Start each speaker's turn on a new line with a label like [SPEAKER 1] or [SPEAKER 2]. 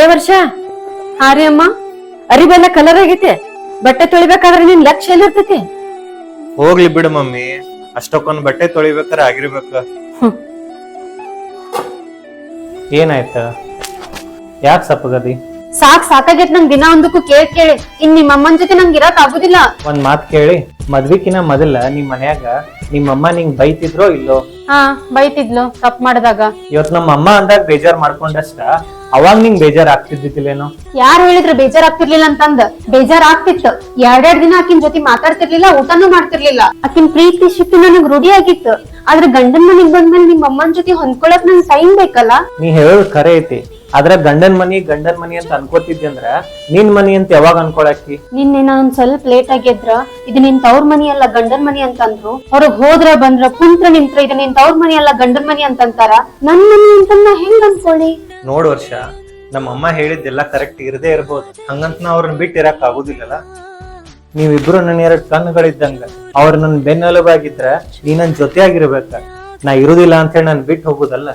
[SPEAKER 1] ಏ ವರ್ಷ? ಹಾರಿ ಅಮ್ಮ ಅರಿಬೆಲ್ಲ ಕಲರ್ ಆಗೈತೆ. ಬಟ್ಟೆ ತೊಳಿಬೇಕಾದ್ರೆ ನಿನ್ ಲಕ್ಷ ಎಲ್ಲಿರ್ತೈತಿ
[SPEAKER 2] ಹೋಗ್ಲಿ ಬಿಡು ಮಮ್ಮಿ. ಅಷ್ಟಕ್ಕೊಂದ್ ಬಟ್ಟೆ ತೊಳಿಬೇಕಾರ ಆಗಿರ್ಬೇಕ.
[SPEAKER 3] ಏನಾಯ್ತ? ಯಾಕೆ ಸಪ್ಪಗದಿ
[SPEAKER 1] ಸಾಕ್ ಸಾಕಾಗೈತ್ ನಂಗ್ ದಿನ ಒಂದಕ್ಕೂ ಕೇಳ್ ಕೇಳಿ. ಇನ್ ನಿಮ್ ಅಮ್ಮನ್ ಜೊತೆ ನಂಗೆ ಇರಕ್ ಆಗುದಿಲ್ಲ.
[SPEAKER 3] ಒಂದ್ ಮಾತ್ ಕೇಳಿ. ಮದ್ವಿಕಿನ ಮೊದಲ ನಿಮ್ ಮನ್ಯಾಗ ನಿಮ್ಮಮ್ಮ ನಿಂಗ್ ಬೈತಿದ್ರೋ ಇಲ್ಲೋ?
[SPEAKER 1] ಹಾ ಬೈತಿದ್ಲು ತಪ್ಪ ಮಾಡಿದಾಗ.
[SPEAKER 3] ಇವತ್ ನಮ್ಮ ಅಮ್ಮ ಅಂದಾಗ ಬೇಜಾರ್ ಮಾಡ್ಕೊಂಡಷ್ಟ? ಅವಾಗ ನಿಂಗ್ ಬೇಜಾರ್ ಆಗ್ತಿದ್ದಿತ್ತಿಲ್ಲೇನೋ
[SPEAKER 1] ಯಾರು ಹೇಳಿದ್ರು ಬೇಜಾರ್ ಆಗ್ತಿರ್ಲಿಲ್ಲ ಅಂತಂದ? ಬೇಜಾರ್ ಆಗ್ತಿತ್ತು ಎರಡೆರಡ್ ದಿನ ಆಕಿನ ಜೊತೆ ಮಾತಾಡ್ತಿರ್ಲಿಲ್ಲ ಊಟನೂ ಮಾಡ್ತಿರ್ಲಿಲ್ಲ. ಆಕಿನ್ ಪ್ರೀತಿ ಶಿಫ್ಟ್ ನನಗ್ ರೂಢಿ ಆಗಿತ್ತು ಆದ್ರೆ ಗಂಡನ್ ಮನೆಗ್ ಬಂದ್ಮೇಲೆ ನಿಮ್ ಅಮ್ಮನ್ ಜೊತೆ ಹೊಂದ್ಕೊಳಕ್ ನಂಗ್ ಟೈಮ್ ಬೇಕಲ್ಲ?
[SPEAKER 3] ನೀ ಹೇಳೋದ್ ಖರೆ ಐತಿ. ಆದ್ರ ಗಂಡನ್ ಮನಿ ಗಂಡನ್ ಮನಿ ಅಂತ ಅನ್ಕೋತಿದ್ದೆ ಅಂದ್ರ ನಿನ್ ಮನಿ ಅಂತ ಯಾವಾಗ ಅನ್ಕೊಳಕ್ಕಿ
[SPEAKER 1] ನಿನ್ನೆ ನಾನ್ ಸ್ವಲ್ಪ ಲೇಟ್ ಆಗಿದ್ರ ಇದು ನಿನ್ ತವ್ರ ಮನಿ ಅಲ್ಲ ಗಂಡನ್ ಮನಿ ಅಂತಂದ್ರು. ಹೊರಗ್ ಹೋದ್ರ ಬಂದ್ರ ಕುಂತ್ರ ನಿಂತ್ರ ಇದು ನಿನ್ ತವ್ರ ಮನಿ ಅಲ್ಲ ಗಂಡನ್ ಮನಿ ಅಂತಂತಾರ. ನನ್ ಮನಿ ಅಂತ ನಾ ಹೆಂಗ್ ಅನ್ಕೊಳ್ಳಿ
[SPEAKER 2] ನೋಡ್ ವರ್ಷ, ನಮ್ಮ ಅಮ್ಮ ಹೇಳಿದ್ದೆಲ್ಲ ಕರೆಕ್ಟ್ ಇರದೇ ಇರ್ಬೋದು. ಹಂಗಂತ ನಾ ಅವ್ರನ್ನ ಬಿಟ್ಟು ಇರಕ್ ಆಗುದಿಲ್ಲಲ್ಲ?
[SPEAKER 3] ನೀವಿಬ್ರು ನನ್ನ ಎರಡ್ ಕಣ್ಣುಗಳಿದ್ದಂಗ, ಅವ್ರ ನನ್ ಬೆನ್ನೆಲುಬಾಗಿದ್ರ ನೀ ನನ್ನ ಜೊತೆಯಾಗಿರ್ಬೇಕ. ನಾ ಇರುದಿಲ್ಲ ಅಂತ ಹೇಳಿ ನಾನ್ ಬಿಟ್ಟು ಹೋಗುದಲ್ಲ?